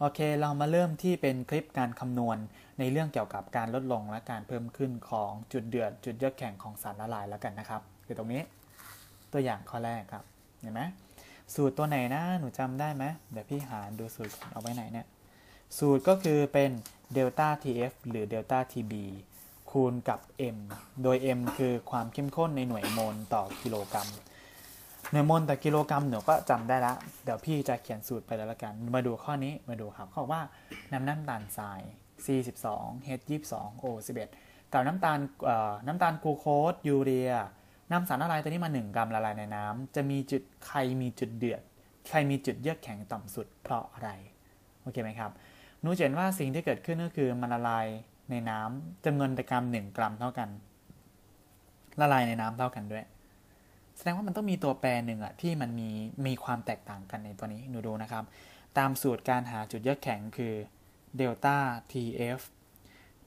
โอเค เรามาเริ่มที่เป็นคลิปการคำนวณในเรื่องเกี่ยวกับการลดลงและการเพิ่มขึ้นของจุดเดือด จุดเยือกแข็งของสารละลายแล้วกันนะครับ คือตรงนี้ตัวอย่างข้อแรกครับ เห็นไหมสูตรตัวไหนนะ หนูจำได้ไหมเดี๋ยวพี่หาดูสูตรเอาไว้ไหนเนี่ย สูตรก็คือเป็นเดลต้า TF หรือเดลต้า TB คูณกับ M โดย M คือความเข้มข้นในหน่วยโมลต่อกิโลกรัม หน่วยมลต่อกิโลกรัมหนูก็จำได้ละเดี๋ยวพี่จะเขียนสูตรไปแล้วละกัน มาดูข้อนี้มาดูครับเขาบอกว่าน้ำน้ำตาลทราย C12 H22 O11 กับน้ำตาลน้ำตาลกลูโคสยูเรียนำสารละลายตัวนี้มา 1 กรัมละลายในน้ำจะมีจุดใครมีจุดเดือด ใครมีจุดเยือกแข็งต่ำสุดเพราะอะไร โอเคไหมครับหนูเห็นว่าสิ่งที่เกิดขึ้นก็คือมันละลายในน้ำจำนวนตะกรัม1 กรัมเท่ากัน ละลายในน้ำเท่ากันด้วย แสดงว่ามันต้องมีตัวแปรหนึ่งอะที่มันมีมีความแตกต่างกันในตัวนี้หนูดูนะครับ ตามสูตรการหาจุดเยือกแข็งคือเดลต้า TF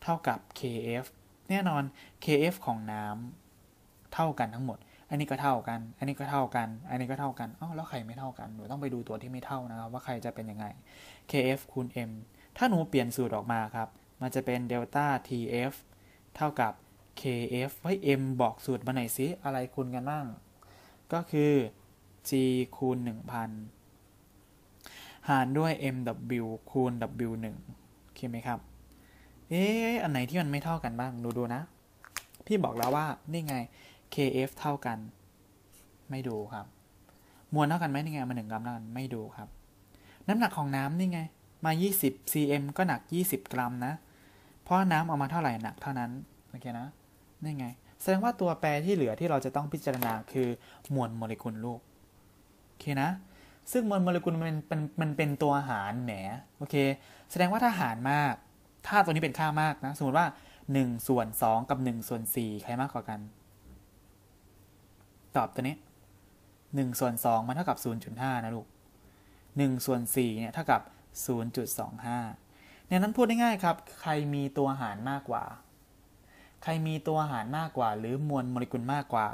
เท่ากับ KF แน่นอน KF ของน้ำเท่ากันทั้งหมด อันนี้ก็เท่ากัน อันนี้ก็เท่ากัน อันนี้ก็เท่ากันอ้าวแล้วใครไม่เท่ากัน หนูต้องไปดูตัวที่ไม่เท่านะครับ ว่าใครจะเป็นยังไง KF คูณ M ถ้าหนูเปลี่ยนสูตรออกมาครับ มันจะเป็นเดลต้า TF เท่ากับ KF ไว้ M บอกสูตรมาหน่อยซิอะไรคูณกันบ้าง ก็คือ G คูณ 1000 หารด้วย MW คูณ W1 โอเคไหมครับ เอ๊ะ อันไหนที่มันไม่เท่ากันบ้าง ดูดูนะ พี่บอกแล้วว่า นี่ไง KF เท่ากัน ไม่ดูครับ มวลเท่ากันไหมนี่ไง มาหนึ่งกรัมเท่ากัน ไม่ดูครับ น้ำหนักของน้ำนี่ไง มา 20 cm ก็หนัก 20 กรัมนะ เพราะน้ำเอามาเท่าไหร่หนักเท่านั้น โอเคนะ นี่ไง แสดงว่าตัวแปรที่เหลือที่เราจะต้องพิจารณาคือมวลโมเลกุลลูกโอเคนะ ซึ่งมวลโมเลกุลมันเป็นมันเป็นตัวหารแหมโอเค แสดงว่าถ้าหารมาก ถ้าตัวนี้เป็นค่ามากนะ สมมติว่า1ส่วน2กับ1ส่วน4ใครมากกว่ากัน ตอบตัวนี้1ส่วน2มันเท่ากับ 0.5 นะลูก1ส่วน4เนี่ยเท่ากับ 0.25เนี่ยนั้นพูดได้ง่ายครับ ใครมีตัวหารมากกว่า ใครมีตัวหารมากกว่า หรือมวลโมเลกุลมากกว่า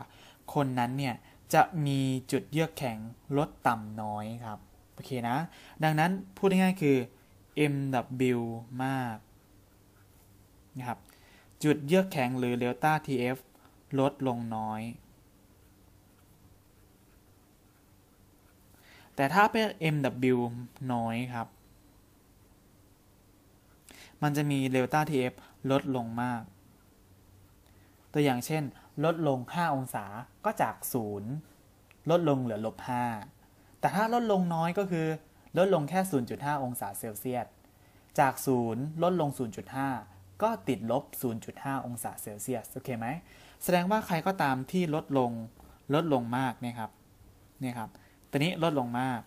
คนนั้นเนี่ยจะมีจุดเยือกแข็งลดต่ำน้อยครับโอเคนะ ดังนั้นพูดง่ายๆคือ MW มากนะครับจุดเยือกแข็งหรือเดลต้า TF ลดลงน้อย แต่ถ้าเป็น MW น้อยครับ มันจะมีเดลต้า TF ลดลงมาก ตัวอย่างเช่น ลดลง 5 องศาก็จาก 0 ลดลงเหลือลบ 5 แต่ถ้าลดลงน้อยก็คือ ลดลงแค่ 0.5 องศาเซลเซียส จาก 0 ลดลง 0.5 ก็ติดลบ 0.5 องศาเซลเซียส โอเคไหม แสดงว่าใครก็ตามที่ลดลง ลดลงมากเนี่ยครับ เนี่ยครับ ตัวนี้ลดลงมาก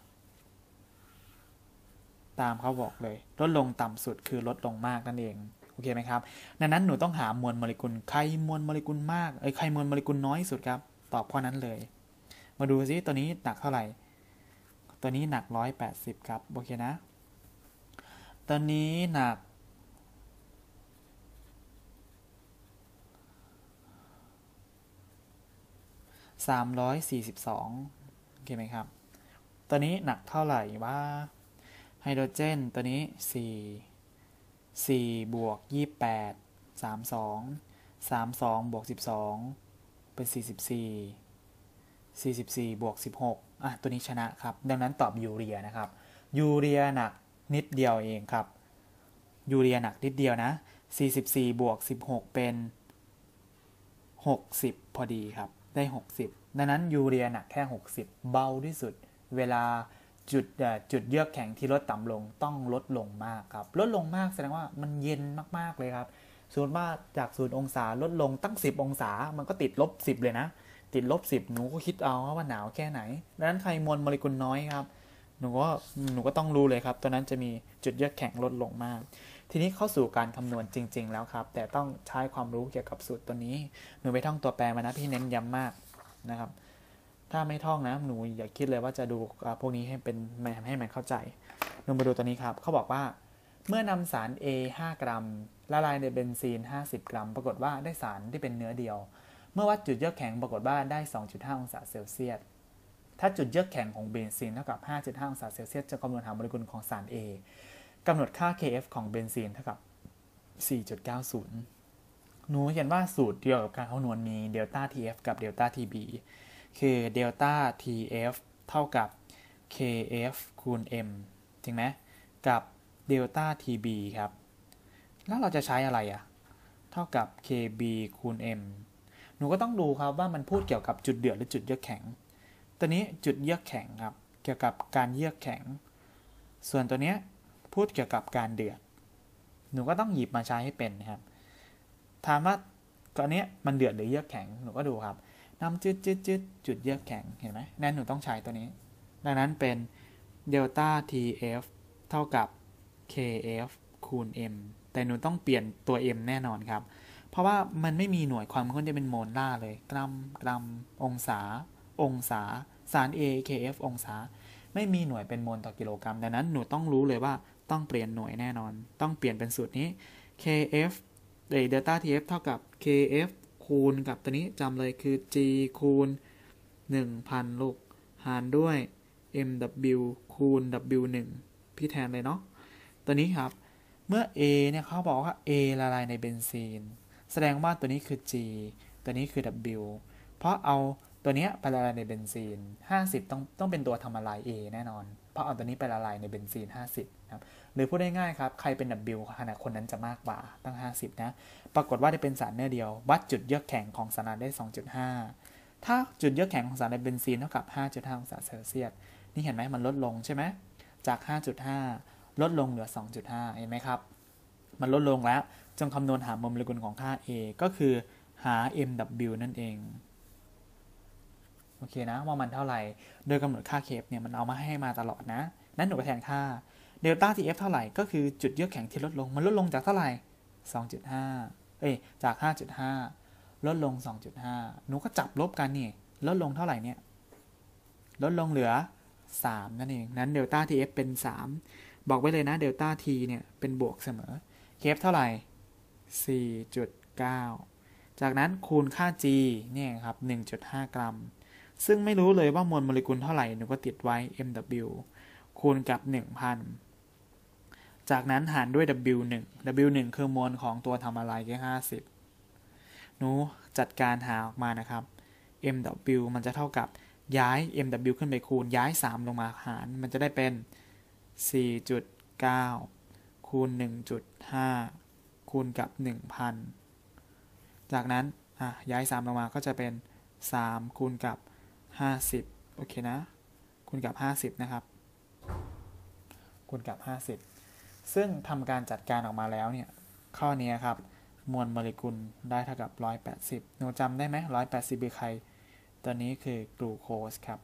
ตามเขาบอกเลย ลดลงต่ำสุดคือลดลงมากนั่นเอง เคไหมครับดังนั้นหนูต้องหามวลโมเลกุลใครมวลโมเลกุลมากเอ้ยใครมวลโมเลกุลน้อยสุดครับ ตอบข้อนั้นเลย มาดูซิตัวนี้หนักเท่าไหร่ ตัวนี้หนัก 180 ครับโอเคนะ ตัวนี้หนัก342โอเคไหมครับ ตัวนี้หนักเท่าไหร่ว่าไฮโดรเจนตัวนี้4 4บวก28 32 32บวก12เป็น44 44บวก16อะ ตัวนี้ชนะครับ ดังนั้นตอบยูเรียนะครับ ยูเรียหนักนิดเดียวเองครับ ยูเรียหนักนิดเดียวนะ44บวก16เป็น60พอดีครับ ได้60ดังนั้นยูเรียหนักแค่60เบาที่สุด เวลา จุดจุดเยือกแข็งที่ลดต่ำลงต้องลดลงมากครับ ลดลงมากแสดงว่ามันเย็นมากๆเลยครับสมมติว่าจากศูนย์องศาลดลงตั้ง 10 องศา มันก็ติดลบ 10 เลยนะ ติดลบ 10 หนูก็คิดเอาว่าหนาวแค่ไหนดังนั้นใครมวลโมเลกุลน้อยครับ หนูก็หนูก็ต้องรู้เลยครับตัวนั้นจะมีจุดเยือกแข็งลดลงมาก ทีนี้เข้าสู่การคำนวณจริง ๆ แล้วครับ แต่ต้องใช้ความรู้เกี่ยวกับสูตรตัวนี้ หนูไปท่องตัวแปรมานะพี่เน้นย้ำมากนะครับ ถ้าไม่ท่องนะหนูอย่าคิดเลยว่าจะดูพวกนี้ให้เป็นให้มันเข้าใจลงมาดูตัวนี้ครับเขาบอกว่า เมื่อนำสาร A 5 กรัม ละลายในเบนซีน 50 กรัม ปรากฏว่าได้สารที่เป็นเนื้อเดียว เมื่อวัดจุดเยือกแข็งปรากฏว่าได้ 2.5 องศาเซลเซียสถ้าจุดเยือกแข็งของเบนซีนเท่ากับ 5.5 องศาเซลเซียสจะคำนวณหาโมเลกุลของสาร A กำหนดค่า Kf ของเบนซีนเท่ากับ 4.90 หนูเห็นว่าสูตรเดียวกับการคำนวณมีเดลต้า Tf กับเดลต้า Tb คือเดลต้า Tf เท่ากับ Kf คูณ m จริงไหมกับเดลต้า Tb ครับ แล้วเราจะใช้อะไรอะ่ะ เท่ากับ Kb คูณ m หนูก็ต้องดูครับว่ามันพูดเกี่ยวกับจุดเดือดหรือจุดเยือกแข็ง ตัวนี้จุดเยือกแข็งครับ เกี่ยวกับการเยือกแข็ง ส่วนตัวนี้พูดเกี่ยวกับการเดือด หนูก็ต้องหยิบมาใช้ให้เป็นนะครับ ถามว่าตัวนี้มันเดือดหรือเยือกแข็ง หนูก็ดูครับ น้ำจืดจืดจืดจุดเยือกแข็ง เห็นไหมนั่นหนูต้องใช้ตัวนี้ ดังนั้นเป็นเดลต้า TF เท่ากับ KF คูณ M แต่หนูต้องเปลี่ยนตัว M แน่นอนครับ เพราะว่ามันไม่มีหน่วยความเข้มข้นจะเป็นโมลล่าเลย กรัม กรัม องศา องศา สาร A KF องศา ไม่มีหน่วยเป็นโมลต่อกิโลกรัม ดังนั้นหนูต้องรู้เลยว่าต้องเปลี่ยนหน่วยแน่นอน ต้องเปลี่ยนเป็นสูตรนี้ KF เดลต้า TF เท่ากับ KF คูณกับตัวนี้จำเลยคือ G คูณ 1,000 ลูก หารด้วย mw คูณ w1 พี่แทนเลยเนาะ ตัวนี้ครับ เมื่อ a เนี่ยเขาบอกว่า a ละลายในเบนซีน แสดงว่าตัวนี้คือ g ตัวนี้คือ w เพราะเอาตัวนี้ไปละลายในเบนซีน 50 ต้องต้องเป็นตัวทำละลาย a แน่นอนเพราะเอาตัวนี้ไปละลายในเบนซีน 50นะครับหรือพูดง่ายๆครับใครเป็น w ขนาดคนนั้นจะมากกว่าตั้ง 50 นะ ปรากฏว่าได้เป็นสารเนื้อเดียว วัดจุดเยือกแข็งของสารได้ 2.5 ถ้าจุดเยือกแข็งของสารในเบนซีนเท่ากับ 5.5 องศาเซลเซียสนี่เห็นไหมมันลดลงใช่ไหมจาก 5.5 ลดลงเหลือ 2.5 เห็นไหมครับ มันลดลงแล้วจงคำนวณหาโมเลกุลของค่า A ก็คือหา MW นั่นเอง โอเคนะว่ามันเท่าไหร่ โดยกำหนดค่าเคฟเนี่ยมันเอามาให้มาตลอดนะ นั้นหนูก็แทนค่าเดลต้า TF เท่าไหร่ก็คือจุดเยือกแข็งที่ลดลง มันลดลงจากเท่าไหร่ 2.5 เอ้ยจาก 5.5 ลดลง 2.5 หนูก็จับลบกันนี่ลดลงเท่าไหร่เนี่ย ลดลงเหลือ 3 นั่นเอง นั้นเดลต้า TF เป็น 3 บอกไว้เลยนะเดลต้า T เนี่ยเป็นบวกเสมอเคฟเท่าไหร่ 4.9 จากนั้นคูณค่า G เนี่ยครับ 1.5 กรัม ซึ่งไม่รู้เลยว่ามวลโมเลกุลเท่าไหร่หนูก็ติดไว้ MW คูณกับ 1,000 จากนั้นหารด้วย W1 W1 คือมวลของตัวทำอะไรแค่50 หนูจัดการหาออกมานะครับ MW มันจะเท่ากับย้าย MW ขึ้นไปคูณย้าย 3 ลงมาหาร มันจะได้เป็น 4.9 คูณ 1.5 คูณกับ 1,000 จากนั้นย้าย 3 ลงมาก็จะเป็น 3 คูณกับ 50 โอเคนะ คูณกับ 50 นะครับ คูณกับ 50 ซึ่งทำการจัดการออกมาแล้วเนี่ย ข้อนี้ครับ มวลโมเลกุลได้เท่ากับ 180 หนูจำได้ไหม 180เป็นใคร ตัวนี้คือกลูโคสครับ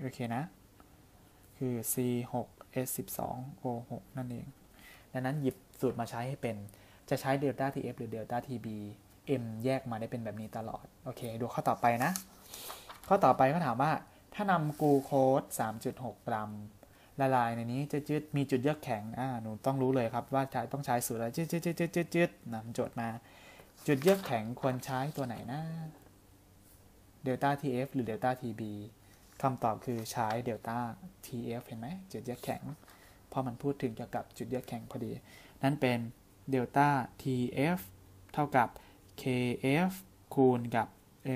โอเคนะ คือ C6H12O6 นั่นเอง ดังนั้นหยิบสูตรมาใช้ให้เป็น จะใช้เดลต้า TF หรือเดลต้า TB M แยกมาได้เป็นแบบนี้ตลอด โอเค ดูข้อต่อไปนะ ข้อต่อไปเขาถามว่า ถ้านำกูโคส3.6 กรัม ละลายในนี้จะจืดมีจุดเยือกแข็งอ่าหนูต้องรู้เลยครับว่าใช้ต้องใช้สูตรอะไรจืดจืดจืดจืดจืดจืดนำโจทย์มา จุดเยือกแข็งควรใช้ตัวไหนนะเดลต้า TF หรือเดลต้า TB คำตอบคือใช้เดลต้า TF เห็นไหมจุดเยือกแข็ง เพราะมันพูดถึงเกี่ยวกับจุดเยือกแข็งพอดี นั่นเป็นเดลต้า TF เท่ากับ KF คูณกับ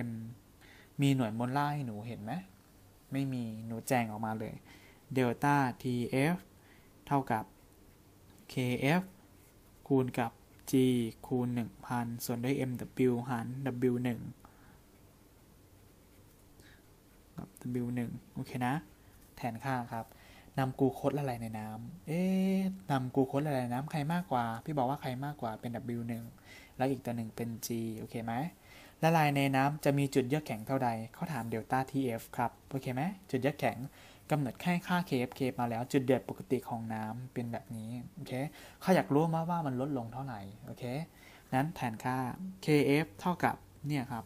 M มีหน่วยโมลล่าให้หนูเห็นไหมไม่มีหนูแจงออกมาเลยเดลต้า TF เท่ากับ KF คูณกับ G คูณ 1,000 ส่วนด้วย MW หาร W1 กับ W1 โอเคนะ แทนค่าครับนำกูโคสละลายในน้ำเอ๊ะนำกูโคสละลายในน้ำใครมากกว่า พี่บอกว่าใครมากกว่าเป็น W1 แล้วอีกตัวหนึ่งเป็น G โอเคไหม ละลายในน้ำจะมีจุดเยือกแข็งเท่าใดเขาถามเดลต้า TF ครับ โอเคไหมจุดเยือกแข็งกำหนดแค่ค่า KF มาแล้วจุดเดือดปกติของน้ำเป็นแบบนี้ โอเคเขาอยากรู้มาว่ามันลดลงเท่าไหร่ โอเค นั้นแทนค่า KF เท่ากับเนี่ยครับ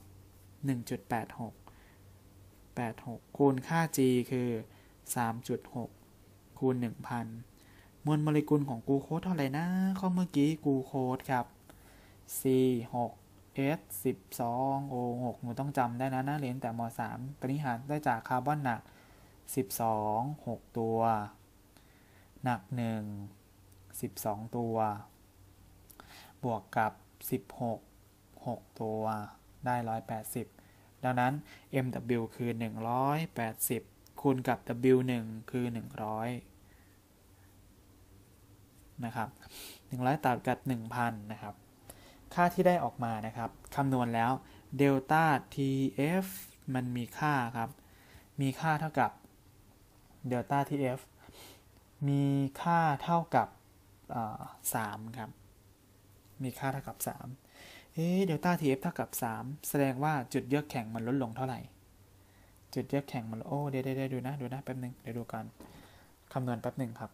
1.86 86 คูณค่า G คือ 3.6 คูณ 1,000 มวลโมเลกุลของกูโคสเท่าไหร่นะข้อเมื่อกี้กูโคสครับ C 6 S 12 O 6หนูต้องจำได้นะนะเรียนแต่ม 3 ปริหารได้จากคาร์บอนหนัก 12 6 ตัว หนัก 1 12 ตัว บวกกับ 16 6 ตัว ได้ 180 ดังนั้น MW คือ 180 คูณกับ W1 คือ 100 นะครับ 100ตัดกับ 1,000 นะครับ ค่าที่ได้ออกมานะครับคำนวณแล้วเดลต้า TF มันมีค่าครับ มีค่าเท่ากับเดลต้า TF มีค่าเท่ากับสามครับ มีค่าเท่ากับ 3 เอ๊เดลต้า TF เท่ากับ 3 แสดงว่าจุดเยือกแข็งมันลดลงเท่าไหร่ จุดเยือกแข็งมัน โอ้ เดี๋ยวดูนะ ดูนะ แป๊บนึง เดี๋ยวดูกันคำนวณแป๊บหนึ่งครับ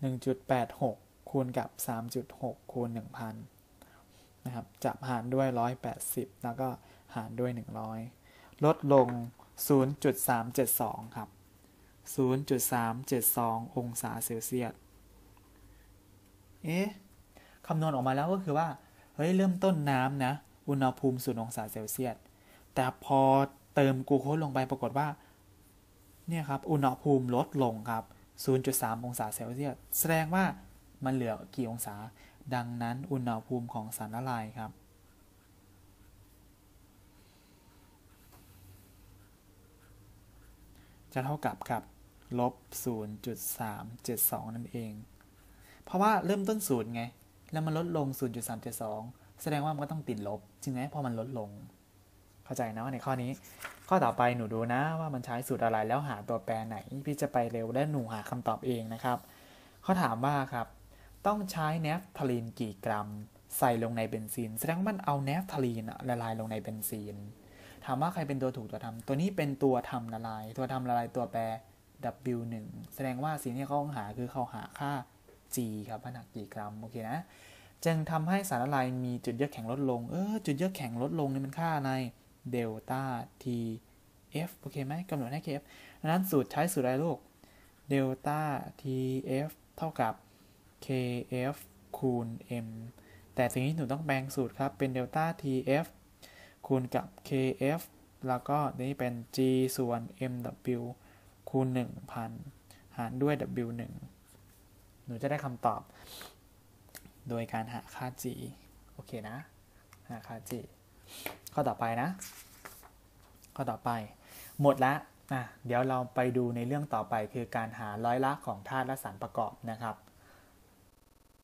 หนึ่งจุดแปดหกคูณกับสามจุดหกคูณหนึ่งพันนะครับ จับหารด้วยร้อยแปดสิบแล้วก็หารด้วยหนึ่งร้อยลดลง 0.372 ครับ 0.372 องศาเซลเซียส เอ๊ะ คำนวณออกมาแล้วก็คือว่า เฮ้ย เริ่มต้นน้ำนะ อุณหภูมิ0องศาเซลเซียส แต่พอเติมกูโคสลงไปปรากฏว่า เนี่ยครับ อุณหภูมิลดลงครับ 0.3 องศาเซลเซียส แสดงว่ามันเหลือกี่องศา ดังนั้นอุณหภูมิของสารละลายครับ จะเท่ากับกับลบ 0.372 นั่นเอง เพราะว่าเริ่มต้นศูนย์ไง แล้วมันลดลง 0.372 แสดงว่ามันก็ต้องติดลบจริงไหมพอมันลดลง เข้าใจนะว่าในข้อนี้ ข้อต่อไปหนูดูนะว่ามันใช้สูตรอะไรแล้วหาตัวแปรไหน พี่จะไปเร็วและหนูหาคำตอบเองนะครับเขาถามว่าครับ ต้องใช้แนฟทาลีนกี่กรัม ใส่ลงในเบนซีนแสดงว่ามันเอาแนฟทาลีนละลายลงในเบนซีนถามว่าใครเป็นตัวถูกตัวทำตัวนี้เป็นตัวทำละลาย ตัวทำละลายตัวแปร W1 แสดงว่าสิ่งที่เขาต้องหาคือเขาหาค่า G ครับผนักกี่กรัมโอเคนะจึงทำให้สารละลายมีจุดเยือกแข็งลดลง เออ จุดเยือกแข็งลดลงนี่มันค่าอะไร เดลต้า T F โอเคไหมกำหนดให้ KF ดังนั้นสูตรใช้สูตรอะไรลูกเดลต้า TF เอฟเท่ากับ KF คูณ M แต่สิ่งที่หนูต้องแปลงสูตรครับ เป็นเดลต้า TF คูณกับ kf แล้วก็นี้เป็น g ส่วน mw คูณ 1,000 หารด้วย w1 หนูจะได้คำตอบ โดยการหาค่า g โอเคนะ หาค่า g ข้อต่อไปนะ ข้อต่อไป หมดแล้วนะเดี๋ยวเราไปดูในเรื่องต่อไปคือการหาร้อยละของธาตุและสารประกอบนะครับ